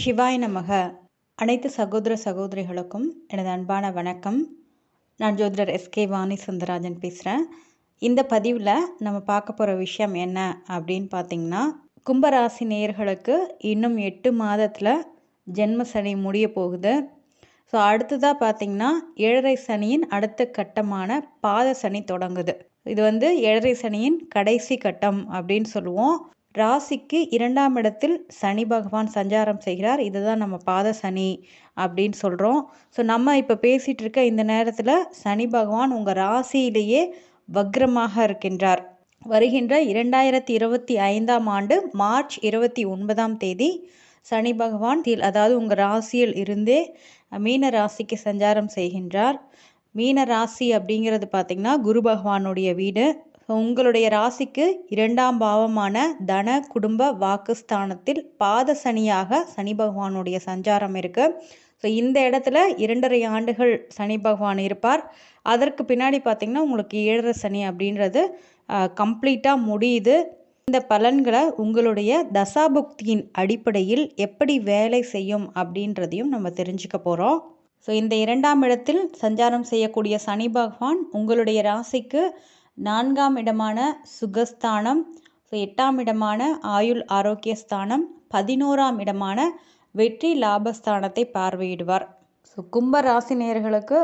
சிவாய் நமக. அனைத்து சகோதர சகோதரிகளுக்கும் எனது அன்பான வணக்கம். நான் ஜோதிடர் எஸ்கே வாணி சுந்தரராஜன் பேசுகிறேன் இந்த பதிவில் நம்ம பார்க்க போகிற விஷயம் என்ன அப்படின்னு பார்த்தீங்கன்னா கும்பராசி நேயர்களுக்கு இன்னும் எட்டு மாதத்தில் ஜென்ம சனி முடிய போகுது. ஸோ அடுத்ததாக பார்த்தீங்கன்னா ஏழரை சனியின் அடுத்த கட்டமான பாத சனி தொடங்குது. இது வந்து ஏழரை சனியின் கடைசி கட்டம் அப்படின்னு சொல்லுவோம். ராசிக்கு இரண்டாம் இடத்தில் சனி பகவான் சஞ்சாரம் செய்கிறார். இதுதான் நம்ம பாத சனி அப்படின்னு சொல்கிறோம் ஸோ நம்ம இப்போ பேசிகிட்டு இருக்க இந்த நேரத்தில் சனி பகவான் உங்கள் ராசியிலேயே வக்ரமாக இருக்கின்றார். வருகின்ற இரண்டாயிரத்தி இருபத்தி ஐந்தாம் ஆண்டு மார்ச் இருபத்தி ஒன்பதாம் தேதி சனி பகவான் அதாவது உங்கள் ராசியில் இருந்தே மீன ராசிக்கு சஞ்சாரம் செய்கின்றார். மீன ராசி அப்படிங்கிறது பார்த்திங்கன்னா குரு பகவானுடைய வீடு. உங்களுடைய ராசிக்கு இரண்டாம் பாவமான தன குடும்ப வாக்குஸ்தானத்தில் பாத சனியாக சனி பகவானுடைய சஞ்சாரம் இருக்குது ஸோ இந்த இடத்துல இரண்டரை ஆண்டுகள் சனி பகவான் இருப்பார். அதற்கு பின்னாடி பார்த்திங்கன்னா உங்களுக்கு ஏழரை சனி அப்படின்றது கம்ப்ளீட்டாக முடியுது. இந்த பலன்களை உங்களுடைய தசாபுக்தியின் அடிப்படையில் எப்படி வேலை செய்யும் அப்படின்றதையும் நம்ம தெரிஞ்சுக்க போகிறோம் ஸோ இந்த இரண்டாம் இடத்தில் சஞ்சாரம் செய்யக்கூடிய சனி பகவான் உங்களுடைய ராசிக்கு நான்காம் இடமான சுகஸ்தானம் ஸோ எட்டாம் இடமான ஆயுள் ஆரோக்கியஸ்தானம் பதினோராம் இடமான வெற்றி லாபஸ்தானத்தை பார்வையிடுவார். ஸோ கும்ப ராசினியர்களுக்கு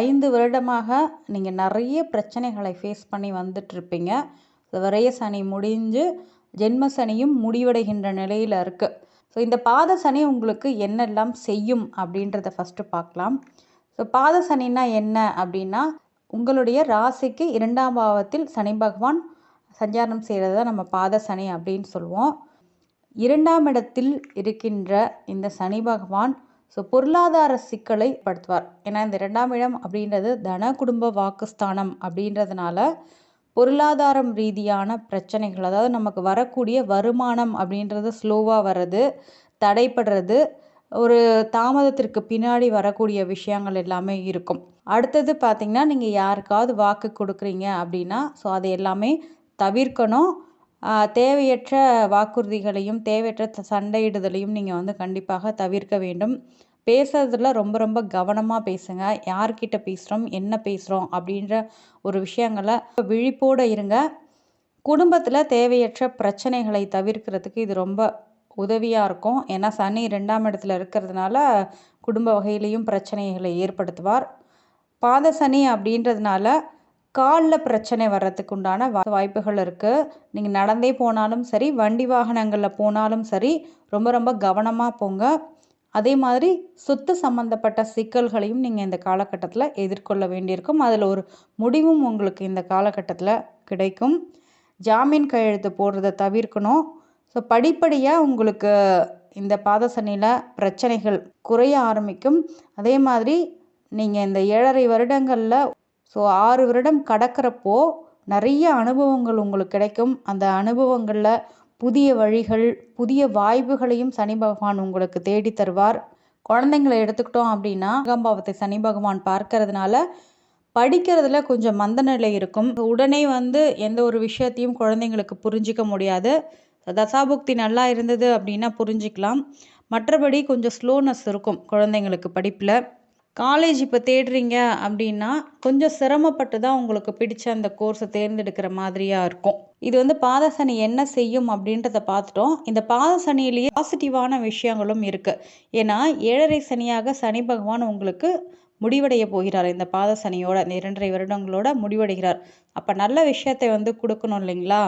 ஐந்து வருடமாக நீங்கள் நிறைய பிரச்சனைகளை ஃபேஸ் பண்ணி வந்துட்டுருப்பீங்க. விரைய சனி முடிஞ்சு ஜென்ம சனியும் முடிவடைகின்ற நிலையில் இருக்குது ஸோ இந்த பாத சனி உங்களுக்கு என்னெல்லாம் செய்யும் அப்படின்றத ஃபஸ்ட்டு பார்க்கலாம். ஸோ பாத சனின்னா என்ன அப்படின்னா உங்களுடைய ராசிக்கு இரண்டாம் பாவத்தில் சனி பகவான் சஞ்சாரம் செய்கிறது தான் நம்ம பாத சனி அப்படின்னு சொல்லுவோம். இரண்டாம் இடத்தில் இருக்கின்ற இந்த சனி பகவான் ஸோ பொருளாதார சிக்கலை படுத்துவார். ஏன்னா இந்த இரண்டாம் இடம் அப்படின்றது தன குடும்ப வாக்குஸ்தானம் அப்படின்றதுனால பொருளாதாரம் ரீதியான பிரச்சனைகள் அதாவது நமக்கு வரக்கூடிய வருமானம் அப்படின்றது ஸ்லோவாக வர்றது தடைப்படுறது ஒரு தாமதத்திற்கு பின்னாடி வரக்கூடிய விஷயங்கள் எல்லாமே இருக்கும். அடுத்தது பார்த்திங்கன்னா நீங்கள் யாருக்காவது வாக்கு கொடுக்குறீங்க அப்படின்னா ஸோ அது எல்லாமே தவிர்க்கணும். தேவையற்ற வாக்குறுதிகளையும் தேவையற்ற சண்டையிடுதலையும் நீங்கள் வந்து கண்டிப்பாக தவிர்க்க வேண்டும். பேசுறதுல ரொம்ப ரொம்ப கவனமாக பேசுங்க. யார்கிட்ட பேசுகிறோம் என்ன பேசுகிறோம் அப்படின்ற ஒரு விஷயங்களை விழிப்போடு இருங்க. குடும்பத்தில் தேவையற்ற பிரச்சனைகளை தவிர்க்கிறதுக்கு இது ரொம்ப உதவியாக இருக்கும். ஏன்னா சனி ரெண்டாம் இடத்துல இருக்கிறதுனால குடும்ப வகையிலையும் பிரச்சனைகளை ஏற்படுத்துவார். பாத சனி அப்படின்றதுனால காலில் பிரச்சனை வர்றதுக்கு உண்டான வாய்ப்புகள் இருக்குது நீங்கள் நடந்தே போனாலும் சரி வண்டி வாகனங்களில் போனாலும் சரி ரொம்ப ரொம்ப கவனமாக போங்க. அதே மாதிரி சொத்து சம்மந்தப்பட்ட சிக்கல்களையும் நீங்கள் இந்த காலகட்டத்தில் எதிர்கொள்ள வேண்டியிருக்கும். அதில் ஒரு முடிவும் உங்களுக்கு இந்த காலகட்டத்தில் கிடைக்கும். ஜாமீன் கையெழுத்து போடுறத தவிர்க்கணும். ஸோ படிப்படியாக உங்களுக்கு இந்த பாதசனியில் பிரச்சனைகள் குறைய ஆரம்பிக்கும். அதே மாதிரி நீங்கள் இந்த ஏழரை வருடங்களில் ஸோ ஆறு வருடம் கடக்கிறப்போ நிறைய அனுபவங்கள் உங்களுக்கு கிடைக்கும். அந்த அனுபவங்களில் புதிய வழிகள் புதிய வாய்ப்புகளையும் சனி பகவான் உங்களுக்கு தேடி தருவார். குழந்தைங்களை எடுத்துக்கிட்டோம் அப்படின்னா அகம்பாவத்தை சனி பகவான் பார்க்கறதுனால படிக்கிறதுல கொஞ்சம் மந்த நிலை இருக்கும். உடனே வந்து எந்த ஒரு விஷயத்தையும் குழந்தைங்களுக்கு புரிஞ்சிக்க முடியாது. தசாபுக்தி நல்லா இருந்தது அப்படின்னா புரிஞ்சிக்கலாம். மற்றபடி கொஞ்சம் ஸ்லோனஸ் இருக்கும் குழந்தைங்களுக்கு படிப்பில். காலேஜ் இப்போ தேடுறீங்க அப்படின்னா கொஞ்சம் சிரமப்பட்டு தான் உங்களுக்கு பிடிச்ச அந்த கோர்ஸை தேர்ந்தெடுக்கிற மாதிரியாக இருக்கும். இது வந்து பாதசனி என்ன செய்யும் அப்படின்றத பார்த்துட்டோம். இந்த பாதசனியிலேயே பாசிட்டிவான விஷயங்களும் இருக்குது ஏன்னா ஏழரை சனியாக சனி பகவான் உங்களுக்கு முடிவடைய போகிறார். இந்த பாதசனியோட இந்த இரண்டரை வருடங்களோட முடிவடைகிறார். அப்போ நல்ல விஷயத்தை வந்து கொடுக்கணும் இல்லைங்களா?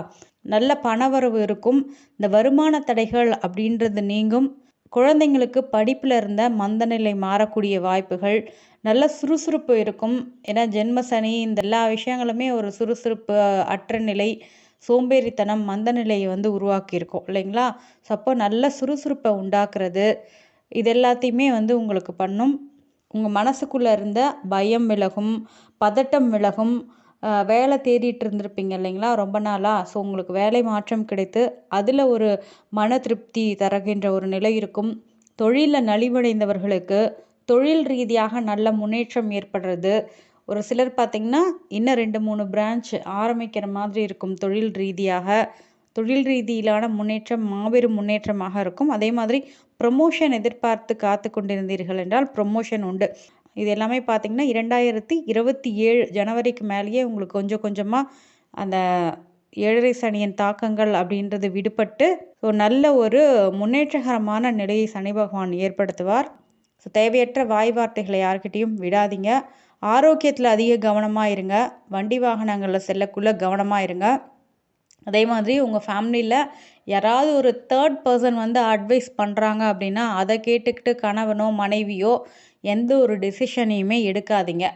நல்ல பணவரவு இருக்கும். இந்த வருமான தடைகள் அப்படின்றது நீங்கும். குழந்தைங்களுக்கு படிப்பில் இருந்த மந்தநிலை மாறக்கூடிய வாய்ப்புகள் நல்ல சுறுசுறுப்பு இருக்கும். ஏன்னா ஜென்மசனி இந்த எல்லா விஷயங்களுமே ஒரு சுறுசுறுப்பு அற்ற நிலை சோம்பேறித்தனம் மந்த நிலையை வந்து உருவாக்கியிருக்கோம் இல்லைங்களா? ஸோ அப்போ நல்ல சுறுசுறுப்பை உண்டாக்குறது இது எல்லாத்தையுமே வந்து உங்களுக்கு பண்ணும். உங்கள் மனசுக்குள்ளே இருந்த பயம் விலகும் பதட்டம் விலகும். வேலை தேடிட்டு இருந்திருப்பீங்க இல்லைங்களா? ரொம்ப நாளாக ஸோ உங்களுக்கு வேலை மாற்றம் கிடைத்து அதில் ஒரு மன திருப்தி தருகின்ற ஒரு நிலை இருக்கும். தொழிலில் நலிவடைந்தவர்களுக்கு தொழில் ரீதியாக நல்ல முன்னேற்றம் ஏற்படுறது. ஒரு சிலர் பார்த்திங்கன்னா இன்னும் ரெண்டு மூணு பிரான்ச் ஆரம்பிக்கிற மாதிரி இருக்கும் தொழில் ரீதியாக. தொழில் ரீதியிலான முன்னேற்றம் மாபெரும் முன்னேற்றமாக இருக்கும். அதே மாதிரி ப்ரொமோஷன் எதிர்பார்த்து காத்து கொண்டிருந்தீர்கள் என்றால் ப்ரொமோஷன் உண்டு. இது எல்லாமே பார்த்திங்கன்னா இரண்டாயிரத்தி இருபத்தி ஏழு ஜனவரிக்கு மேலேயே உங்களுக்கு கொஞ்சம் கொஞ்சமாக அந்த ஏழரை சனியின் தாக்கங்கள் அப்படின்றது விடுபட்டு ஸோ நல்ல ஒரு முன்னேற்றகரமான நிலையை சனி பகவான் ஏற்படுத்துவார். ஸோ தேவையற்ற வாய் வார்த்தைகளை யார்கிட்டையும் விடாதீங்க. ஆரோக்கியத்தில் அதிக கவனமாக இருங்க. வண்டி வாகனங்களில் செல்லக்குள்ளே கவனமாக இருங்க. அதே மாதிரி உங்கள் ஃபேமிலியில் யாராவது ஒரு தேர்ட் பர்சன் வந்து அட்வைஸ் பண்ணுறாங்க அப்படின்னா அதை கேட்டுக்கிட்டு கணவனோ மனைவியோ எந்த ஒரு டெசிஷனையுமே எடுக்காதீங்க.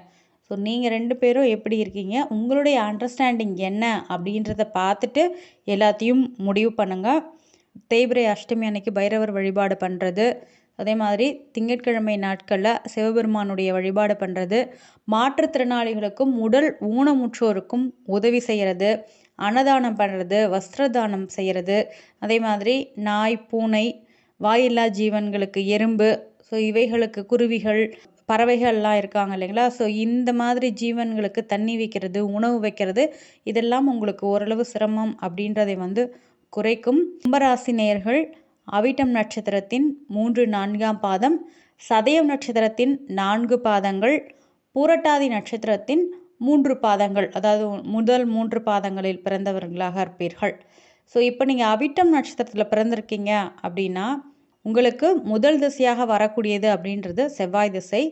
ஸோ நீங்கள் ரெண்டு பேரும் எப்படி இருக்கீங்க? உங்களுடைய அண்டர்ஸ்டாண்டிங் என்ன? அப்படின்றத பார்த்துட்டு எல்லாத்தையும் முடிவு பண்ணுங்கள் தேய்பிரை அஷ்டமி அன்னைக்கு பைரவர் வழிபாடு பண்ணுறது அதே மாதிரி திங்கட்கிழமை நாட்களில் சிவபெருமானுடைய வழிபாடு பண்ணுறது மாற்றுத்திறனாளிகளுக்கும் உடல் ஊனமுற்றோருக்கும் உதவி செய்கிறது அன்னதானம் பண்ணுறது வஸ்திரதானம் செய்கிறது அதே மாதிரி நாய் பூனை வாயில்லா ஜீவன்களுக்கு எறும்பு ஸோ இவைகளுக்கு குருவிகள் பறவைகள்லாம் இருக்காங்க இல்லைங்களா? ஸோ இந்த மாதிரி ஜீவன்களுக்கு தண்ணி வைக்கிறது உணவு வைக்கிறது இதெல்லாம் உங்களுக்கு ஓரளவு சிரமம் அப்படின்றதை வந்து குறைக்கும். கும்பராசி நேர்கள் அவிட்டம் நட்சத்திரத்தின் மூன்று நான்காம் பாதம் சதயம் நட்சத்திரத்தின் நான்கு பாதங்கள் பூரட்டாதி நட்சத்திரத்தின் மூன்று பாதங்கள் அதாவது முதல் மூன்று பாதங்களில் பிறந்தவர்களாக இருப்பீர்கள். ஸோ இப்போ நீங்கள் அவிட்டம் நட்சத்திரத்தில் பிறந்திருக்கீங்க அப்படின்னா உங்களுக்கு முதல் திசையாக வரக்கூடியது அப்படின்றது செவ்வாய் திசை.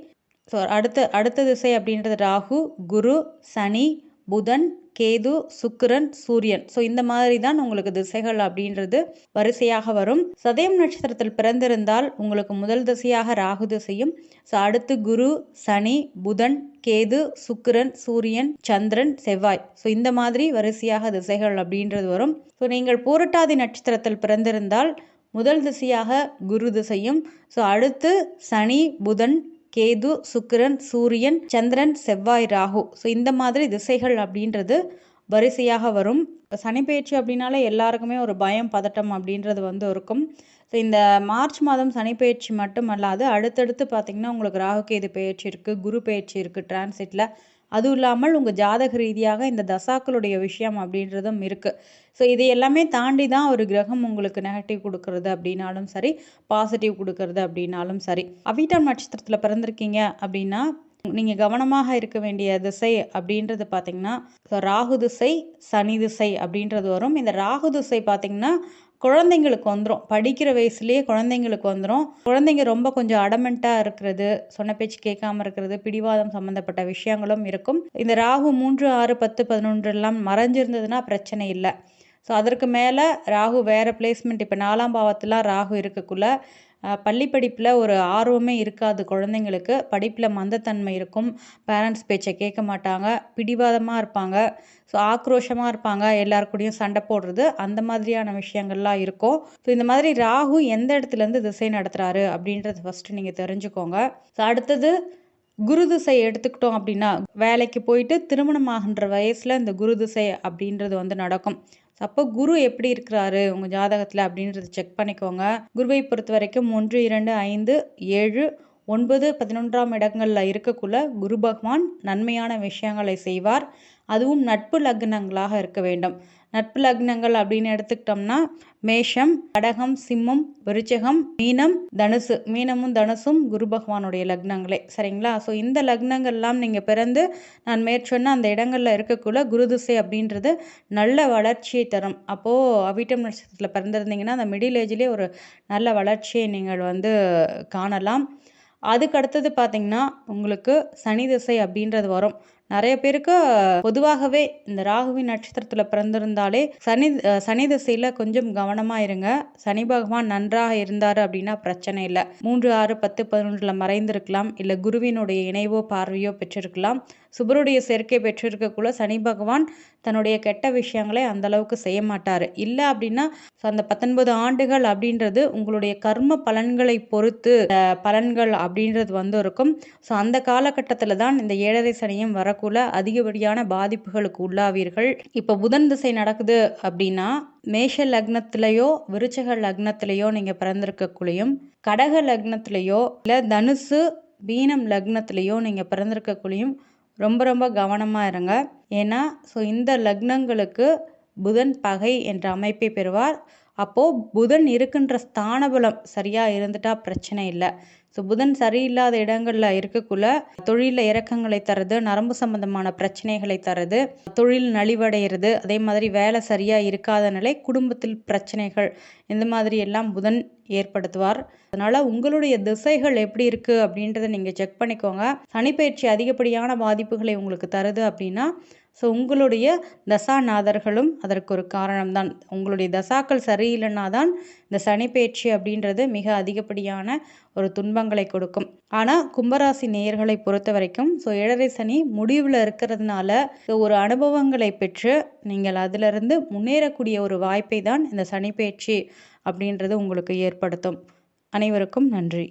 ஸோ அடுத்த அடுத்த திசை அப்படின்றது ராகு குரு சனி புதன் கேது சுக்கிரன் சூரியன். ஸோ இந்த மாதிரி தான் உங்களுக்கு திசைகள் அப்படின்றது வரிசையாக வரும். சதயம் நட்சத்திரத்தில் பிறந்திருந்தால் உங்களுக்கு முதல் திசையாக ராகு திசையும். ஸோ அடுத்து குரு சனி புதன் கேது சுக்கிரன் சூரியன் சந்திரன் செவ்வாய். ஸோ இந்த மாதிரி வரிசையாக திசைகள் அப்படின்றது வரும். ஸோ நீங்கள் பூரட்டாதி நட்சத்திரத்தில் பிறந்திருந்தால் முதல் திசையாக குரு திசையும். ஸோ அடுத்து சனி புதன் கேது சுக்கிரன் சூரியன் சந்திரன் செவ்வாய் ராகு. ஸோ இந்த மாதிரி திசைகள் அப்படின்றது வரிசையாக வரும். சனி பயிற்சி அப்படின்னாலே எல்லாருக்குமே ஒரு பயம் பதட்டம் அப்படின்றது வந்து இருக்கும். ஸோ இந்த மார்ச் மாதம் சனி மட்டும் அல்லாது அடுத்தடுத்து பார்த்திங்கன்னா உங்களுக்கு ராகு கேது பயிற்சி இருக்குது குரு பயிற்சி இருக்குது டிரான்சிட்டில் அதுவும் இல்லாமல் உங்கள் ஜாதக ரீதியாக இந்த தசாக்களுடைய விஷயம் அப்படின்றதும் இருக்குது ஸோ இது எல்லாமே தாண்டி தான் ஒரு கிரகம் உங்களுக்கு நெகட்டிவ் கொடுக்கறது அப்படின்னாலும் சரி பாசிட்டிவ் கொடுக்கறது அப்படின்னாலும் சரி. அவிட்டம் நட்சத்திரத்தில் பிறந்திருக்கீங்க அப்படின்னா நீங்கள் கவனமாக இருக்க வேண்டிய திசை அப்படின்றது பார்த்தீங்கன்னா ராகு திசை சனி திசை அப்படின்றது வரும். இந்த ராகு திசை பார்த்தீங்கன்னா குழந்தைங்களுக்கு வந்துடும் படிக்கிற வயசுலேயே குழந்தைங்களுக்கு வந்துடும் குழந்தைங்க ரொம்ப கொஞ்சம் அடமெண்ட்டாக இருக்கிறது சொன்ன பேச்சு கேட்காம இருக்கிறது பிடிவாதம் சம்மந்தப்பட்ட விஷயங்களும் இருக்கும். இந்த ராகு மூன்று ஆறு பத்து பதினொன்று எல்லாம் மறைஞ்சிருந்ததுன்னா பிரச்சனை இல்லை. ஸோ அதற்கு மேலே ராகு வேறு பிளேஸ்மெண்ட் இப்போ நாலாம் பாவத்தில் ராகு இருக்கக்குள்ள பள்ளி படிப்பில் ஒரு ஆர்வமே இருக்காது குழந்தைங்களுக்கு. படிப்பில் மந்தத்தன்மை இருக்கும். பேரண்ட்ஸ் பேச்சை கேட்க மாட்டாங்க. பிடிவாதமாக இருப்பாங்க. ஸோ ஆக்ரோஷமாக இருப்பாங்க. எல்லாருக்கூடையும் சண்டை போடுறது அந்த மாதிரியான விஷயங்கள்லாம் இருக்கும். ஸோ இந்த மாதிரி ராகு எந்த இடத்துலேருந்து திசை நடத்துகிறாரு அப்படின்றத ஃபஸ்ட்டு நீங்கள் தெரிஞ்சுக்கோங்க. ஸோ அடுத்தது குரு திசை எடுத்துக்கிட்டோம் அப்படின்னா வேலைக்கு போயிட்டு திருமணம் ஆகின்ற வயசில் இந்த குரு திசை அப்படின்றது வந்து நடக்கும். அப்போ குரு எப்படி இருக்கிறாரு? உங்கள் ஜாதகத்தில் அப்படின்றத செக் பண்ணிக்கோங்க. குருவை பொறுத்த வரைக்கும் ஒன்று இரண்டு ஐந்து ஏழு ஒன்பது பதினொன்றாம் இடங்களில் இருக்கக்குள்ள குரு பகவான் நன்மையான விஷயங்களை செய்வார். அதுவும் நட்பு லக்னங்களாக இருக்க வேண்டும். நட்பு லக்னங்கள் அப்படின்னு எடுத்துக்கிட்டோம்னா மேஷம் கடகம் சிம்மம் விருச்சகம் மீனம் தனுசு. மீனமும் தனுசும் குரு பகவானுடைய லக்னங்களே. சரிங்களா? ஸோ இந்த லக்னங்கள்லாம் நீங்கள் பிறந்து நான் மேற்சொன்ன அந்த இடங்களில் இருக்கக்குள்ள குருதிசை அப்படின்றது நல்ல வளர்ச்சியை தரும். அப்போது அவிட்டம் நட்சத்திரத்தில் பிறந்திருந்தீங்கன்னா அந்த மிடில் ஏஜ்லேயே ஒரு நல்ல வளர்ச்சியை நீங்கள் வந்து காணலாம். அதுக்கு அடுத்தது பார்த்திங்கன்னா உங்களுக்கு சனி திசை அப்படின்றது வரும். நிறைய பேருக்கு பொதுவாகவே இந்த ராகுவின் நட்சத்திரத்தில் பிறந்திருந்தாலே சனி சனி திசையில் கொஞ்சம் கவனமாக இருங்க. சனி பகவான் நன்றாக இருந்தார் அப்படின்னா பிரச்சனை இல்லை. மூன்று ஆறு பத்து பதினொன்றில் மறைந்திருக்கலாம். இல்லை குருவினுடைய இணைவோ பார்வையோ பெற்றிருக்கலாம். சுபருடைய சேர்க்கை பெற்றிருக்கக்குள்ள சனி பகவான் தன்னுடைய கெட்ட விஷயங்களை அந்த அளவுக்கு செய்ய மாட்டார். இல்லை அப்படின்னா அந்த பத்தொன்பது ஆண்டுகள் அப்படின்றது உங்களுடைய கர்ம பலன்களை பொறுத்து பலன்கள் அப்படின்றது வந்து இருக்கும் ஸோ அந்த காலகட்டத்தில் தான் இந்த ஏழரை சனியும் வரக்குள்ள அதிகப்படியான பாதிப்புகளுக்கு உள்ளாவீர்கள். இப்போ புதன் திசை நடக்குது அப்படின்னா மேஷ லக்னத்திலேயோ விருச்சக லக்னத்திலேயோ நீங்கள் பிறந்திருக்கக்குள்ளேயும் கடக லக்னத்திலேயோ இல்லை தனுசு பீனம் லக்னத்திலேயோ நீங்கள் பிறந்திருக்கக்குள்ளேயும் ரொம்ப ரொம்ப கவனமாக இருங்க. ஏன்னா ஸோ இந்த லக்னங்களுக்கு புதன் பகை என்ற அமைப்பை பெறுவார். அப்போது புதன் இருக்கின்ற ஸ்தான பலம் சரியாக இருந்துட்டா பிரச்சனை இல்லை. ஸோ புதன் சரியில்லாத இடங்களில் இருக்கக்குள்ள தொழிலில் இறக்கங்களை தருது நரம்பு சம்பந்தமான பிரச்சனைகளை தருது தொழில் நலிவடைகிறது அதே மாதிரி வேலை சரியாக இருக்காத நிலை குடும்பத்தில் பிரச்சனைகள் இந்த மாதிரி எல்லாம் புதன் ஏற்படுத்துவார். அதனால் உங்களுடைய திசைகள் எப்படி இருக்குது அப்படின்றத நீங்கள் செக் பண்ணிக்கோங்க. சனிப்பயிற்சி அதிகப்படியான பாதிப்புகளை உங்களுக்கு தருது அப்படின்னா ஸோ உங்களுடைய தசாநாதர்களும் அதற்கு ஒரு காரணம்தான். உங்களுடைய தசாக்கள் சரியில்லைன்னா தான் இந்த சனிப்பேச்சு அப்படின்றது மிக அதிகப்படியான ஒரு துன்பங்களை கொடுக்கும். ஆனால் கும்பராசி நேயர்களை பொறுத்த வரைக்கும் ஸோ ஏழரை சனி முடிவில் இருக்கிறதுனால ஒரு அனுபவங்களை பெற்று நீங்கள் அதிலிருந்து முன்னேறக்கூடிய ஒரு வாய்ப்பை தான் இந்த சனிப்பயிற்சி அப்படின்றது உங்களுக்கு ஏற்படுத்தும். அனைவருக்கும் நன்றி.